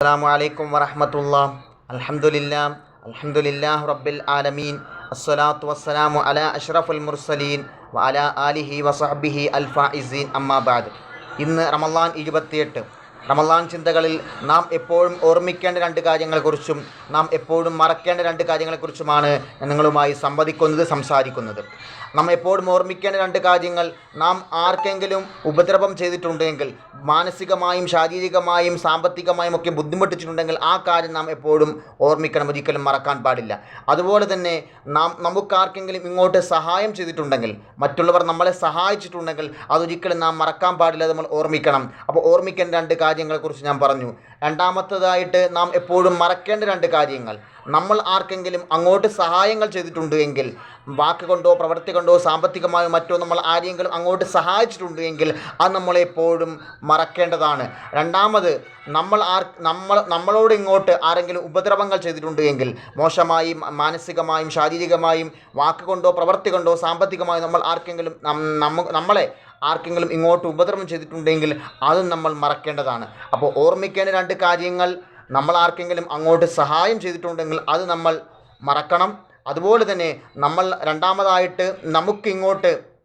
അസ്സാമലൈക്കും വറഹമത്തുള്ള. അലഹമുല്ല അലഹമുല്ലാ റബ്ബിൽ ആലമീൻ. അസ്സലാത്തു വസ്സലാമു അല അഷ്റഫുൽ മുർസലീൻ വഅല ആലിഹി വസഹബിഹി അൽഫായിസീൻ അമ്മാബാദ് ഇന്ന് റമലാൻ ഇരുപത്തിയെട്ട്. റമലാൻ ചിന്തകളിൽ നാം എപ്പോഴും ഓർമ്മിക്കേണ്ട രണ്ട് കാര്യങ്ങളെക്കുറിച്ചും നാം എപ്പോഴും മറക്കേണ്ട രണ്ട് കാര്യങ്ങളെക്കുറിച്ചുമാണ് നിങ്ങളുമായി സംവദിക്കുന്നത് സംസാരിക്കുന്നത്. നാം എപ്പോഴും ഓർമ്മിക്കേണ്ട രണ്ട് കാര്യങ്ങൾ നാം ആർക്കെങ്കിലും ഉപദ്രവം ചെയ്തിട്ടുണ്ടെങ്കിൽ മാനസികമായും ശാരീരികമായും സാമ്പത്തികമായും ഒക്കെ ബുദ്ധിമുട്ടിച്ചിട്ടുണ്ടെങ്കിൽ ആ കാര്യം നാം എപ്പോഴും ഓർമ്മിക്കണം ഒരിക്കലും മറക്കാൻ പാടില്ല. അതുപോലെ തന്നെ നാം നമുക്കാർക്കെങ്കിലും ഇങ്ങോട്ട് സഹായം ചെയ്തിട്ടുണ്ടെങ്കിൽ മറ്റുള്ളവർ നമ്മളെ സഹായിച്ചിട്ടുണ്ടെങ്കിൽ അതൊരിക്കലും നാം മറക്കാൻ പാടില്ല നമ്മൾ ഓർമ്മിക്കണം. അപ്പോൾ ഓർമ്മിക്കേണ്ട രണ്ട് കാര്യങ്ങളെക്കുറിച്ച് ഞാൻ പറഞ്ഞു. രണ്ടാമത്തതായിട്ട് നാം എപ്പോഴും മറക്കേണ്ട രണ്ട് കാര്യങ്ങൾ. നമ്മൾ ആർക്കെങ്കിലും അങ്ങോട്ട് സഹായങ്ങൾ ചെയ്തിട്ടുണ്ട് എങ്കിൽ വാക്ക് കൊണ്ടോ പ്രവൃത്തി കൊണ്ടോ സാമ്പത്തികമായോ മറ്റോ നമ്മൾ ആരെങ്കിലും അങ്ങോട്ട് സഹായിച്ചിട്ടുണ്ട് എങ്കിൽ അത് നമ്മളെപ്പോഴും മറക്കേണ്ടതാണ്. രണ്ടാമത് നമ്മൾ ആർ നമ്മൾ നമ്മളോട് ഇങ്ങോട്ട് ആരെങ്കിലും ഉപദ്രവങ്ങൾ ചെയ്തിട്ടുണ്ട് എങ്കിൽ മോശമായി മാനസികമായും ശാരീരികമായും വാക്ക് കൊണ്ടോ പ്രവൃത്തി കൊണ്ടോ സാമ്പത്തികമായോ നമ്മൾ ആർക്കെങ്കിലും നമ്മളെ ആർക്കെങ്കിലും ഇങ്ങോട്ട് ഉപദ്രവം ചെയ്തിട്ടുണ്ടെങ്കിൽ അതും നമ്മൾ മറക്കേണ്ടതാണ്. അപ്പോൾ ഓർമ്മിക്കേണ്ട രണ്ട് കാര്യങ്ങൾ നമ്മൾ ആർക്കെങ്കിലും അങ്ങോട്ട് സഹായം ചെയ്തിട്ടുണ്ടെങ്കിൽ അത് നമ്മൾ മറക്കണം. അതുപോലെ തന്നെ നമ്മൾ രണ്ടാമതായിട്ട് നമുക്ക് ഇങ്ങോട്ട്